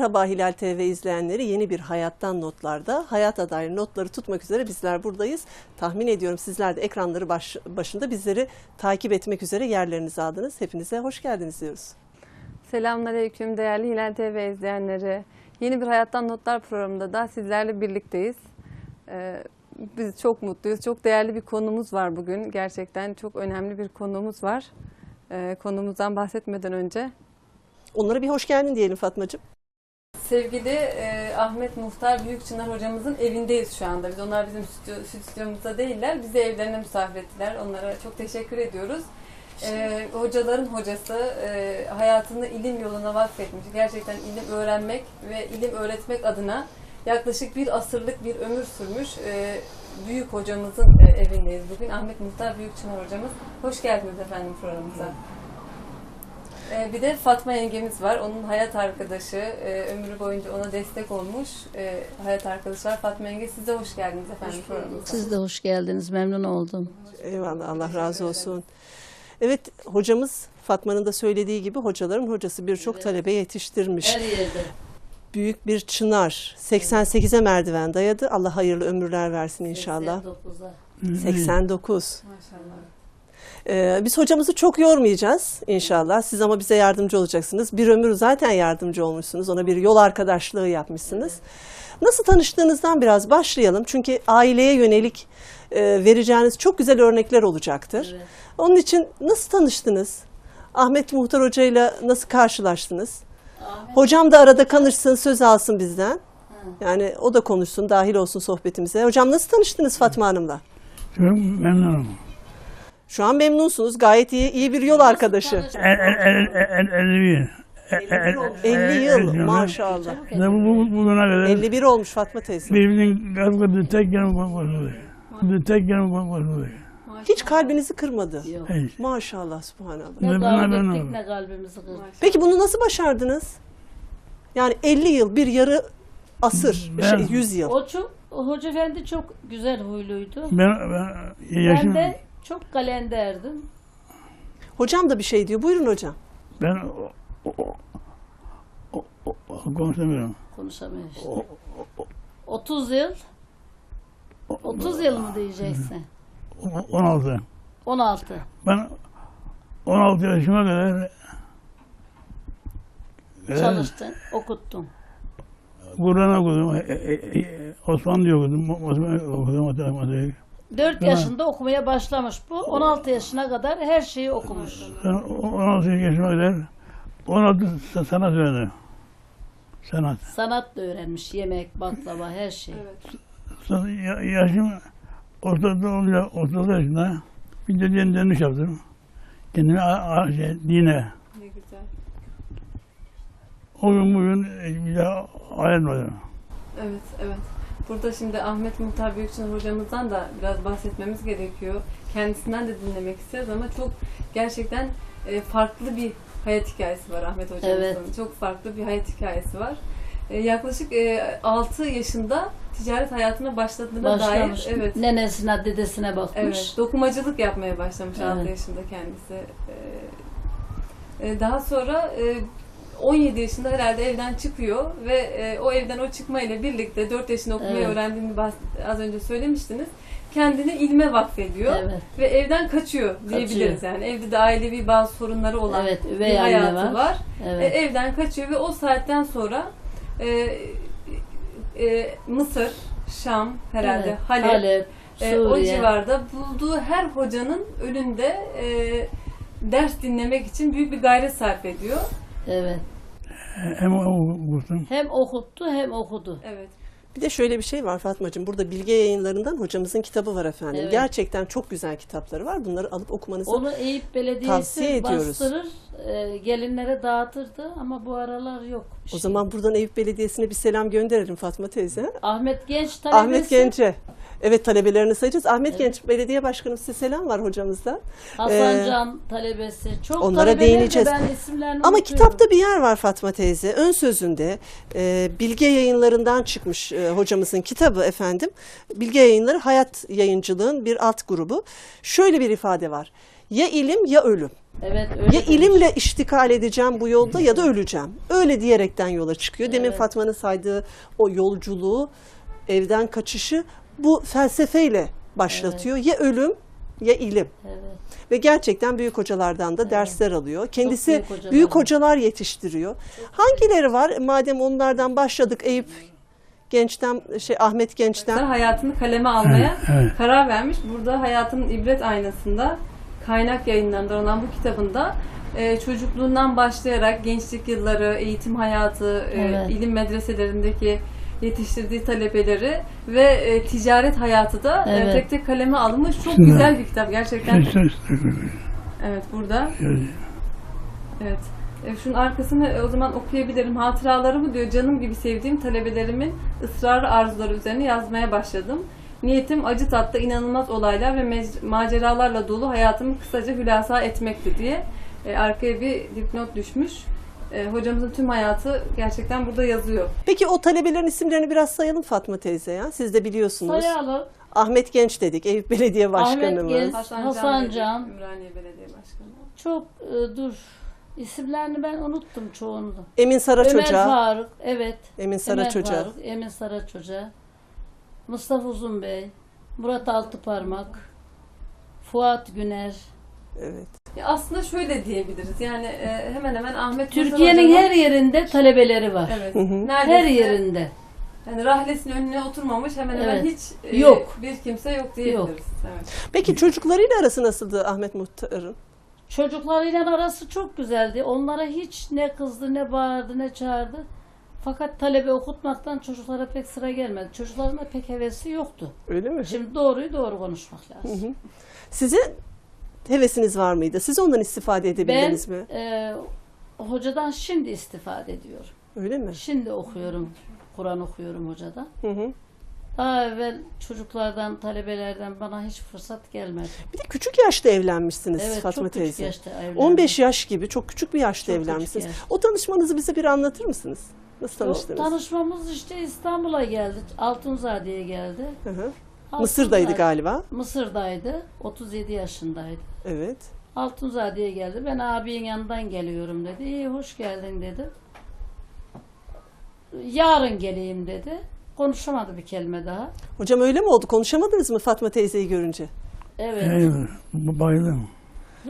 Merhaba Hilal TV izleyenleri yeni bir Hayattan Notlar'da hayata dair notları tutmak üzere bizler buradayız. Tahmin ediyorum sizler de ekranları baş- başında bizleri takip etmek üzere yerlerinizi aldınız. Hepinize hoş geldiniz diyoruz. Selamünaleyküm değerli Hilal TV izleyenleri. Yeni bir Hayattan Notlar programında da sizlerle birlikteyiz. Ee, biz çok mutluyuz. Çok değerli bir konumuz var bugün. Gerçekten çok önemli bir konumuz var. Ee, konumuzdan bahsetmeden önce Onlara bir hoş geldin diyelim Fatmacığım. Sevgili e, Ahmet Muhtar Büyükçınar hocamızın evindeyiz şu anda. Biz onlar bizim stüdyo, stüdyomuzda değiller. Bizi evlerine misafir ettiler. Onlara çok teşekkür ediyoruz. E, hocaların hocası e, hayatını ilim yoluna vakfetmiş. Gerçekten ilim öğrenmek ve ilim öğretmek adına yaklaşık bir asırlık bir ömür sürmüş e, büyük hocamızın e, evindeyiz bugün. Ahmet Muhtar Büyükçınar hocamız. Hoş geldiniz efendim programımıza. Ee, Bir de Fatma yengemiz var. Onun hayat arkadaşı. e, Ömrü boyunca ona destek olmuş e, hayat arkadaşı var. Fatma yenge siz de hoş geldiniz efendim programımıza. Siz de hoş geldiniz. Memnun oldum. Eyvallah Allah razı olsun. Evet hocamız Fatma'nın da söylediği gibi hocaların hocası birçok talebe yetiştirmiş. Her yerde. Büyük bir çınar. 88'e merdiven dayadı. Allah hayırlı ömürler versin inşallah. 89'a. 89. Maşallah. Ee, biz hocamızı çok yormayacağız inşallah. Siz ama bize yardımcı olacaksınız. Bir ömür zaten yardımcı olmuşsunuz. Ona bir yol arkadaşlığı yapmışsınız. Nasıl tanıştığınızdan biraz başlayalım. Çünkü aileye yönelik e, vereceğiniz çok güzel örnekler olacaktır. Evet. Onun için nasıl tanıştınız? Ahmet Muhtar Hoca ile nasıl karşılaştınız? Ahmet. Hocam da arada kanırsın, söz alsın bizden. Yani o da konuşsun, dahil olsun sohbetimize. Hocam nasıl tanıştınız Fatma Hanım'la? Çok memnunum. Şu an memnunsunuz. Gayet iyi, iyi bir yol arkadaşı. El, el, el, el, 51. El- el- 50 el- yıl maşallah. Ve bu, bu, bugüne kadar 51 olmuş Fatma teyze. birbirimizin kalkıdığı tek yanı bozuldu. Tek yanı bozuldu. Hiç kalbinizi kırmadı. Yok. Hiç. Maşallah subhanallah. Ne Ne kavga ben oldum. ne kalbimizi kırdık. Peki bunu nasıl başardınız? Yani 50 yıl, bir yarı asır, Ben- şey, 100 yıl. O çok, o hoca efendi çok güzel huyluydu. Ben, ben Ben yaşım, de çok kalenderdim. Hocam da bir şey diyor. Buyurun hocam. ben o, o, o, o, o, o, konuşamıyorum. Konuşamıyor işte. 30 yıl. 30 yıl mı diyeceksin? O- 16. 16. Ben 16 yaşıma kadar e, Çalıştın, okuttun. Kur'an okudum. E, e, e, Osmanlı okudum. Osmanlı okudum. Matematik. 4 yaşında okumaya başlamış bu. 16 yaşına kadar her şeyi okumuş. Ben 16 yaşıma kadar 16 sa- sanat öğrendim. Sanat. Sanat da öğrenmiş. Yemek, baklava, her şey. Sonra ya- yaşım ortada olunca 30 yaşında bir de din dönüş yaptım. Kendime a- a- şey, dine. Ne güzel. O gün bugün e, bir daha ayrılmadım. Evet, evet. Burada şimdi Ahmet Muhtar Büyükçınar hocamızdan da biraz bahsetmemiz gerekiyor. Kendisinden de dinlemek istiyoruz ama çok gerçekten e, farklı bir hayat hikayesi var Ahmet hocamızın. Evet. Çok farklı bir hayat hikayesi var. E, yaklaşık e, 6 yaşında ticaret hayatına başladığına Başlamış. dair evet Nenesine, dedesine bakmış. Evet, dokumacılık yapmaya başlamış 6 Evet. yaşında kendisi. E, daha sonra e, 17 yaşında herhalde evden çıkıyor ve e, o evden o çıkma ile birlikte 4 yaşında okumayı Evet. öğrendiğini az önce söylemiştiniz. Kendini ilme vakfediyor Evet. ve evden kaçıyor diyebiliriz yani. Evde de ailevi bazı sorunları olan Evet, bir hayatı var. var. Evet. E, evden kaçıyor ve o saatten sonra e, e, Mısır, Şam herhalde Evet. Halep, Halep, e, o civarda bulduğu her hocanın önünde e, ders dinlemek için büyük bir gayret sarf ediyor. Evet. Hem okudum. Hem okuttu hem okudu. Evet. Bir de şöyle bir şey var Fatmacığım. Burada Bilge Yayınları'ndan hocamızın kitabı var efendim. Evet. Gerçekten çok güzel kitapları var. Bunları alıp okumanızı Onu Eyüp Belediyesi Tavsiye ediyoruz. bastırır, e, gelinlere dağıtırdı ama bu aralar yok. O zaman buradan Eyüp Belediyesi'ne bir selam gönderelim Fatma teyze. Ahmet Genç talebesi. Ahmet Genç'e. Evet talebelerini sayacağız. Ahmet Evet. Genç Belediye Başkanım size selam var hocamızdan. Hasan Ee, Can talebesi. Çok onlara talebeler de değineceğiz. Ben isimlerini Ama unutuyorum. kitapta bir yer var Fatma teyze. Ön sözünde e, Bilge Yayınları'ndan çıkmış e, hocamızın kitabı efendim. Bilge Yayınları Hayat Yayıncılığın bir alt grubu. Şöyle bir ifade var. Ya ilim ya ölüm. Evet öyle. Ya demiş. ilimle iştikal edeceğim bu yolda ya da öleceğim. Öyle diyerekten yola çıkıyor. Demin Evet. Fatma'nın saydığı o yolculuğu, evden kaçışı bu felsefeyle başlatıyor. Ya ölüm ya ilim. Evet. Ve gerçekten büyük hocalardan da dersler alıyor. Kendisi büyük büyük, hocalar var. hocalar yetiştiriyor. Hangileri var? Madem onlardan başladık Eyüp Genç'ten, şey Ahmet Genç'ten. hayatını kaleme almaya evet. karar vermiş. Burada hayatının ibret aynasında kaynak yayınlarından olan bu kitabında e, çocukluğundan başlayarak gençlik yılları, eğitim hayatı, e, Evet. ilim medreselerindeki yetiştirdiği talebeleri ve e, ticaret hayatı da e, Evet. tek tek kaleme alınmış. Çok Güzel. güzel bir kitap gerçekten. Ses- Evet burada. Evet. E, şunun arkasını e, o zaman okuyabilirim. Hatıralarımı diyor canım gibi sevdiğim talebelerimin ısrarlı arzuları üzerine yazmaya başladım. Niyetim acı tatlı inanılmaz olaylar ve maceralarla dolu hayatımı kısaca hülasa etmekti diye e, arkaya bir dipnot düşmüş. E, hocamızın tüm hayatı gerçekten burada yazıyor. Peki o talebelerin isimlerini biraz sayalım Fatma teyze ya. Siz de biliyorsunuz. Sayalım. Ahmet Genç dedik. Eyüp Belediye Başkanımız. Genç. Hasan, Hasan Can, Ümraniye Belediye Başkanı. Çok e, dur. İsimlerini ben unuttum çoğunu. Emin Saraç Ömer. Faruk, evet. Emin Saraç Ömer. Faruk, Emin Saraç Hoca. Mustafa Uzun Bey, Murat Altıparmak, Fuat Güner. Evet. Ya aslında şöyle diyebiliriz. Yani e, hemen hemen Ahmet Türkiye'nin Hoca'nın- her yerinde talebeleri var. Evet. Hı hı. Neredeyse Her yerinde. Yani rahlesinin önüne oturmamış hemen hemen Evet. hiç e, Yok. bir kimse yok diyebiliriz. Evet. Peki çocuklarıyla arası nasıldı Ahmet Muhtar'ın? Çocuklarıyla arası çok güzeldi. Onlara hiç ne kızdı, ne bağırdı, ne çağırdı. Fakat talebe okutmaktan çocuklara pek sıra gelmedi. Çocukların da pek hevesi yoktu. Öyle mi? Şimdi doğruyu doğru konuşmak lazım. Sizin hevesiniz var mıydı? Siz ondan istifade Ben edebildiniz mi? e, hocadan şimdi istifade ediyorum. Öyle mi? Şimdi okuyorum. Kur'an okuyorum hocadan. Hı hı. Daha evvel çocuklardan, talebelerden bana hiç fırsat gelmedi. Bir de küçük yaşta evlenmişsiniz Evet, Fatma çok küçük teyze. yaşta evlendim. 15 yaş gibi çok küçük bir yaşta Çok evlenmişsiniz. yaş. O tanışmanızı bize bir anlatır mısınız? Nasıl tanıştınız? tanışmamız işte İstanbul'a geldi. Altunzade'ye geldi. Hı hı. Altunzade- Mısır'daydı galiba. Mısır'daydı. 37 yaşındaydı. Evet. Altunzade'ye geldi. Ben abinin yanından geliyorum dedi. İyi hoş geldin dedi. Yarın geleyim dedi. Konuşamadı bir kelime daha. Hocam öyle mi oldu? Konuşamadınız mı Fatma teyzeyi görünce? Evet. evet, bayıldım.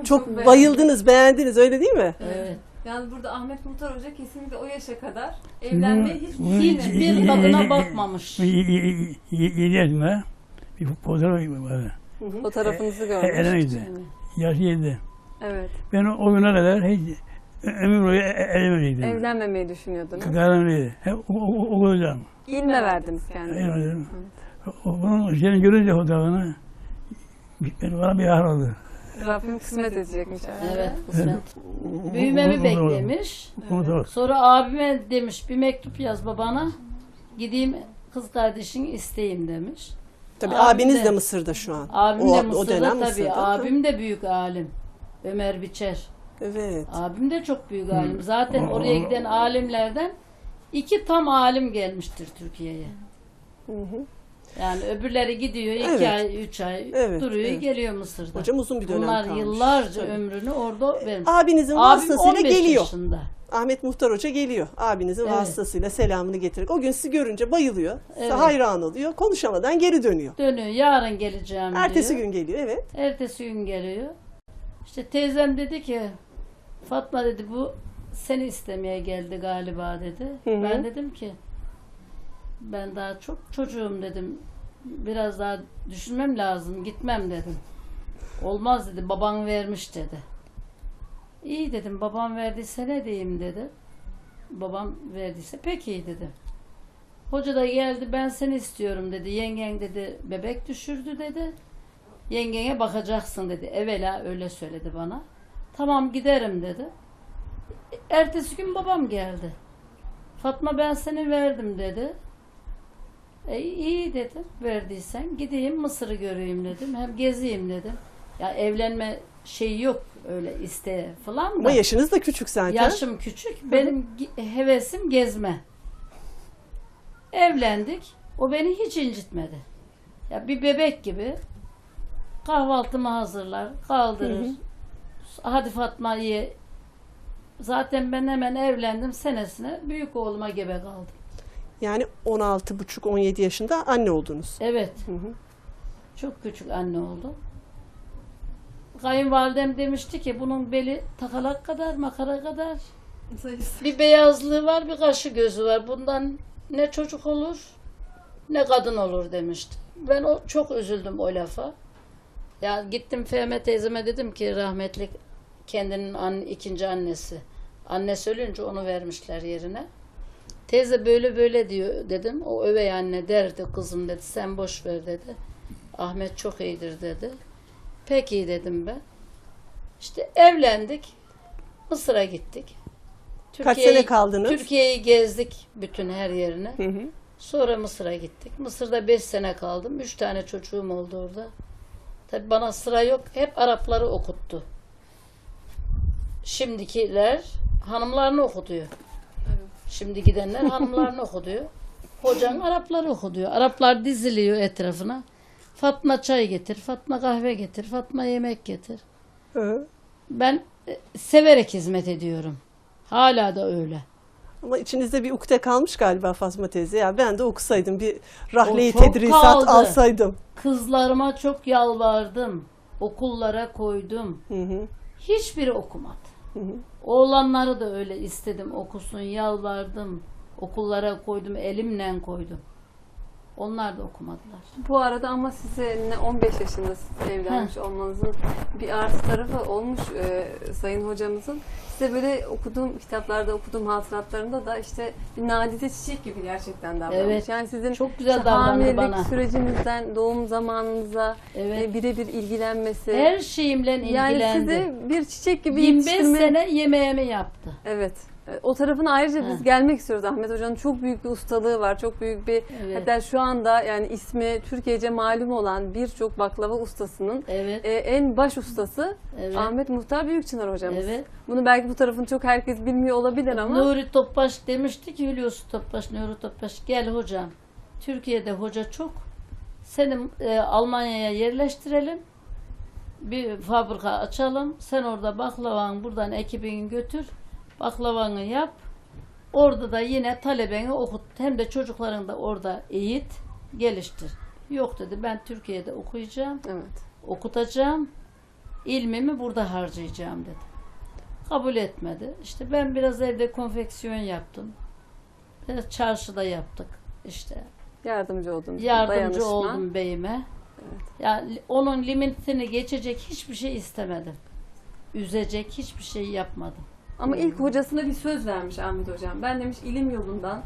Çok bayıldınız, beğendiniz öyle değil mi? Evet. Yani burada Ahmet Muhtar Hoca kesinlikle o yaşa kadar evlenmeyi hiç düşünmedi. Hiçbir kadına bakmamış. Yedi yaşında bir fotoğraf var. Fotoğrafınızı Elemeydi. Yaşı yedi. Evet. Ben o, güne kadar hiç ömür boyu elemeydim. Evlenmemeyi düşünüyordunuz. Kararım öyleydi. Hep okuyacağım. İlme verdiniz kendinize. Elemedim. O- Bunun seni görünce fotoğrafını bir- bana bir ahır oldu. Rabbim kısmet edecekmiş. Evet kısmet. Büyümemi beklemiş. Onu Sonra abime demiş bir mektup yaz babana. Gideyim kız kardeşini isteyeyim demiş. Tabii Abim abiniz de- de Mısır'da şu an. Abim O- de o Mısır'da dönem tabii. Mısır'da. Abim de büyük alim. Ömer Biçer. Evet. Abim de çok büyük alim. Zaten oraya giden alimlerden iki tam alim gelmiştir Türkiye'ye. Yani öbürleri gidiyor iki Evet. ay, üç ay Evet, duruyor evet. geliyor Mısır'da. Hocam uzun bir dönem Bunlar kalmış. yıllarca Tabii. ömrünü orada vermiş. Abinizin Abim vasıtasıyla 15 geliyor. yaşında. Ahmet Muhtar Hoca geliyor. Abinizin Evet. vasıtasıyla selamını getirerek. O gün sizi görünce bayılıyor. Evet. hayran oluyor. Konuşamadan geri dönüyor. Dönüyor yarın geleceğim Ertesi diyor. gün geliyor evet. Ertesi gün geliyor. İşte teyzem dedi ki Fatma dedi bu seni istemeye geldi galiba dedi. Hı hı. Ben dedim ki ben daha çok çocuğum dedim. Biraz daha düşünmem lazım. Gitmem dedim. Olmaz dedi. Baban vermiş dedi. İyi dedim. Babam verdiyse ne diyeyim dedi. Babam verdiyse peki iyi dedim. Hoca da geldi ben seni istiyorum dedi. Yengen dedi bebek düşürdü dedi. Yengene bakacaksın dedi. Evvela öyle söyledi bana. Tamam giderim dedi. Ertesi gün babam geldi. Fatma ben seni verdim dedi. E, iyi dedim. Verdiysen gideyim Mısır'ı göreyim dedim. Hem gezeyim dedim. Ya evlenme şeyi yok öyle iste falan da. Ama yaşınız da küçük zaten. Yaşım küçük. Benim gi- hevesim gezme. Evlendik. O beni hiç incitmedi. Ya bir bebek gibi kahvaltımı hazırlar, kaldırır, Hadi Fatma iyi. Zaten ben hemen evlendim senesine büyük oğluma gebe kaldım. Yani 16,5-17 yaşında anne oldunuz. Evet. Hı hı. Çok küçük anne oldu. Kayınvalidem demişti ki bunun beli takalak kadar, makara kadar. Bir beyazlığı var, bir kaşı gözü var. Bundan ne çocuk olur, ne kadın olur demişti. Ben o çok üzüldüm o lafa. Ya gittim Fehme teyzeme dedim ki rahmetli kendinin an, ikinci annesi. Annesi ölünce onu vermişler yerine. Teyze böyle böyle diyor dedim. O övey anne derdi kızım dedi. Sen boş ver dedi. Ahmet çok iyidir dedi. Peki dedim ben. İşte evlendik. Mısır'a gittik. Kaç sene kaldınız? Türkiye'yi gezdik bütün her yerine. Hı hı. Sonra Mısır'a gittik. Mısır'da 5 sene kaldım. 3 tane çocuğum oldu orada. Tabi bana sıra yok. Hep Arapları okuttu. Şimdikiler hanımlarını okutuyor. Şimdi gidenler hanımlarını okutuyor. Hocan Arapları okutuyor. Araplar diziliyor etrafına. Fatma çay getir, Fatma kahve getir, Fatma yemek getir. Hı hı. Ben e, severek hizmet ediyorum. Hala da öyle. Ama içinizde bir ukde kalmış galiba Fatma teyze. Ya ben de okusaydım bir rahleyi tedrisat kaldı. alsaydım. Kızlarıma çok yalvardım. Okullara koydum. Hı hı. Hiçbiri okumadı. hı. Oğlanları da öyle istedim okusun, yalvardım. Okullara koydum, elimle koydum. Onlar da okumadılar. Bu arada ama size ne 15 yaşında evlenmiş olmanızın bir artı tarafı olmuş e, sayın hocamızın. Size böyle okuduğum kitaplarda okuduğum hatıratlarında da işte bir nadide çiçek gibi gerçekten davranmış. Evet. Yani sizin Çok güzel işte hamilelik bana. sürecinizden doğum zamanınıza Evet. e, birebir ilgilenmesi. Her şeyimle yani ilgilendi. sizi bir çiçek gibi 25 yetiştirme. sene yemeğimi yaptı. Evet. E, O tarafına ayrıca biz gelmek istiyoruz Ahmet Hoca'nın. Çok büyük bir ustalığı var. Çok büyük bir Evet. hatta şu anda yani ismi Türkiye'ce malum olan birçok baklava ustasının Evet. e, en baş ustası Evet. Ahmet Muhtar Büyükçınar hocamız. Evet. Bunu belki bu tarafını çok herkes bilmiyor olabilir ama Nuri Topbaş demişti ki Hulusi Topbaş, Nuri Topbaş gel hocam. Türkiye'de hoca çok. Seni e, Almanya'ya yerleştirelim. Bir fabrika açalım. Sen orada baklavanı buradan ekibini götür. Baklavanı yap. Orada da yine talebeni okut. Hem de çocuklarını da orada eğit, geliştir. Yok dedi ben Türkiye'de okuyacağım evet. okutacağım. ilmimi burada harcayacağım dedi. Kabul etmedi. İşte ben biraz evde konfeksiyon yaptım. Biraz çarşıda yaptık. İşte Yardımcı oldunuz. yardımcı Dayanışma. oldum beyime. Yani onun limitini geçecek hiçbir şey istemedim. Üzecek hiçbir şey yapmadım. Ama ilk hocasına bir söz vermiş Ahmet Hocam. Ben demiş ilim yolundan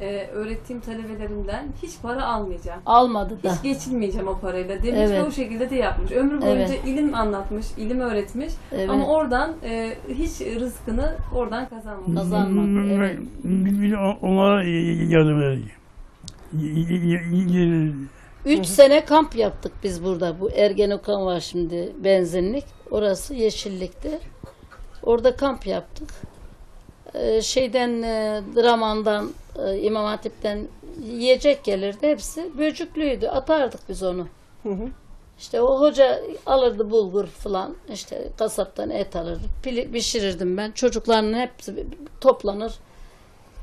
e, öğrettiğim talebelerimden hiç para almayacağım. Almadı da. Hiç geçinmeyeceğim o parayla demiş Evet. ve o şekilde de yapmış. Ömrü boyunca Evet. ilim anlatmış, ilim öğretmiş Evet. ama oradan e, hiç rızkını oradan kazanmamış. Kazanmadı, evet. Biz biz onlara yardım edelim. Üç sene kamp yaptık biz burada. Bu Ergenekon var şimdi benzinlik. Orası Yeşillik'te. Orada kamp yaptık. Ee, şeyden e, Draman'dan e, İmam Hatip'ten yiyecek gelirdi hepsi. Böcüklüydü. Atardık biz onu. Hı hı. İşte o hoca alırdı bulgur falan. işte kasaptan et alırdı. Pili, pişirirdim ben. Çocukların hepsi toplanır.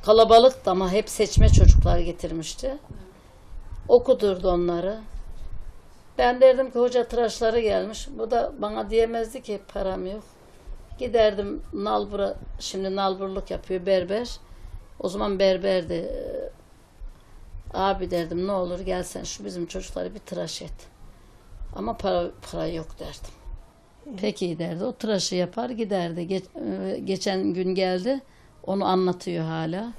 Kalabalıktı ama hep seçme çocuklar getirmişti. Okudurdu onları. Ben derdim ki hoca tıraşları gelmiş. Bu da bana diyemezdi ki param yok. Giderdim Nalbur'a, şimdi Nalburluk yapıyor berber. O zaman berberdi. Ee, Abi derdim ne olur gelsen şu bizim çocukları bir tıraş et. Ama para para yok derdim. Peki derdi. O tıraşı yapar giderdi. Geç- e, geçen gün geldi. Onu anlatıyor hala.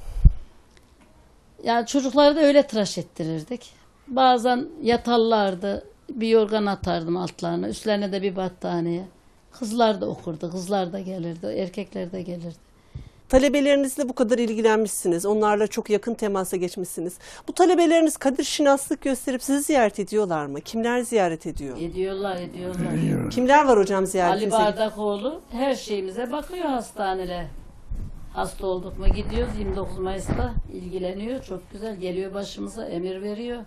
Yani çocukları da öyle tıraş ettirirdik. Bazen yatarlardı. Bir yorgan atardım altlarına. Üstlerine de bir battaniye. Kızlar da okurdu. Kızlar da gelirdi. Erkekler de gelirdi. Talebelerinizle bu kadar ilgilenmişsiniz. Onlarla çok yakın temasa geçmişsiniz. Bu talebeleriniz kadir şinaslık gösterip sizi ziyaret ediyorlar mı? Kimler ziyaret ediyor? Ediyorlar, ediyorlar. Kimler var hocam Ali ziyaretinize? Bardakoğlu her şeyimize bakıyor hastaneler. Hasta olduk mu gidiyoruz 29 Mayıs'ta ilgileniyor. Çok güzel geliyor başımıza emir veriyor.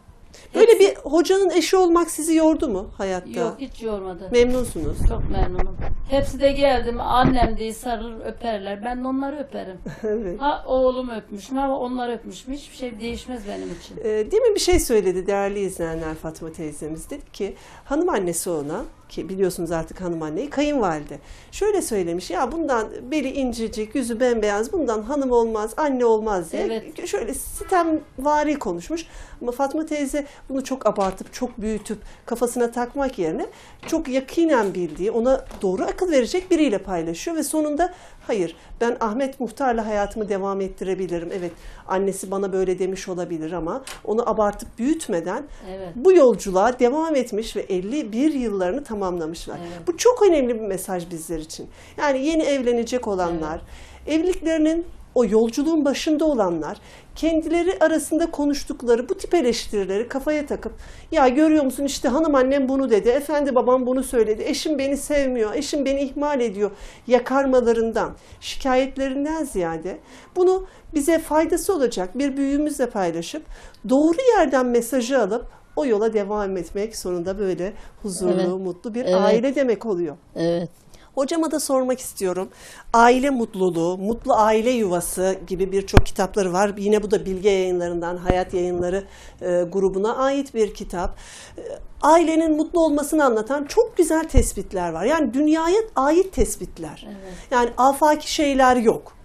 Böyle Hepsi- bir hocanın eşi olmak sizi yordu mu hayatta? Yok hiç yormadı. Memnunsunuz. Çok memnunum. Hepsi de geldim annem diye sarılır öperler. Ben de onları öperim. evet. Ha oğlum öpmüşüm ama onlar öpmüşüm. Hiçbir şey değişmez benim için. Ee, demin bir şey söyledi değerli izleyenler Fatma teyzemiz. Dedi ki hanım annesi ona ki biliyorsunuz artık hanım anneyi kayınvalide. Şöyle söylemiş ya bundan beli incecik yüzü bembeyaz bundan hanım olmaz anne olmaz diye Evet. şöyle sitemvari konuşmuş. Ama Fatma teyze bunu çok abartıp çok büyütüp kafasına takmak yerine çok yakinen bildiği ona doğru akıl verecek biriyle paylaşıyor ve sonunda hayır ben Ahmet Muhtar'la hayatımı devam ettirebilirim. Evet annesi bana böyle demiş olabilir ama onu abartıp büyütmeden Evet. bu yolculuğa devam etmiş ve 51 yıllarını tamamlamışlar. Evet. Bu çok önemli bir mesaj bizler için. Yani yeni evlenecek olanlar, evliliklerinin o yolculuğun başında olanlar kendileri arasında konuştukları bu tip eleştirileri kafaya takıp ya görüyor musun işte hanım annem bunu dedi, efendi babam bunu söyledi, eşim beni sevmiyor, eşim beni ihmal ediyor yakarmalarından, şikayetlerinden ziyade bunu bize faydası olacak bir büyüğümüzle paylaşıp doğru yerden mesajı alıp o yola devam etmek sonunda böyle huzurlu, Evet. mutlu bir Evet. aile demek oluyor. Evet. Hocama da sormak istiyorum. Aile mutluluğu, mutlu aile yuvası gibi birçok kitapları var. Yine bu da Bilge Yayınları'ndan, Hayat Yayınları e, grubuna ait bir kitap. E, ailenin mutlu olmasını anlatan çok güzel tespitler var. Yani dünyaya ait tespitler. Evet. Yani afaki şeyler yok.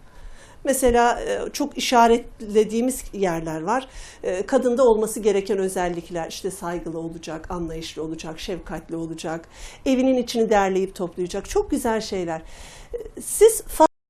Mesela e, çok işaretlediğimiz yerler var. E, Kadında olması gereken özellikler işte saygılı olacak, anlayışlı olacak, şefkatli olacak, evinin içini derleyip toplayacak. Çok güzel şeyler. E, Siz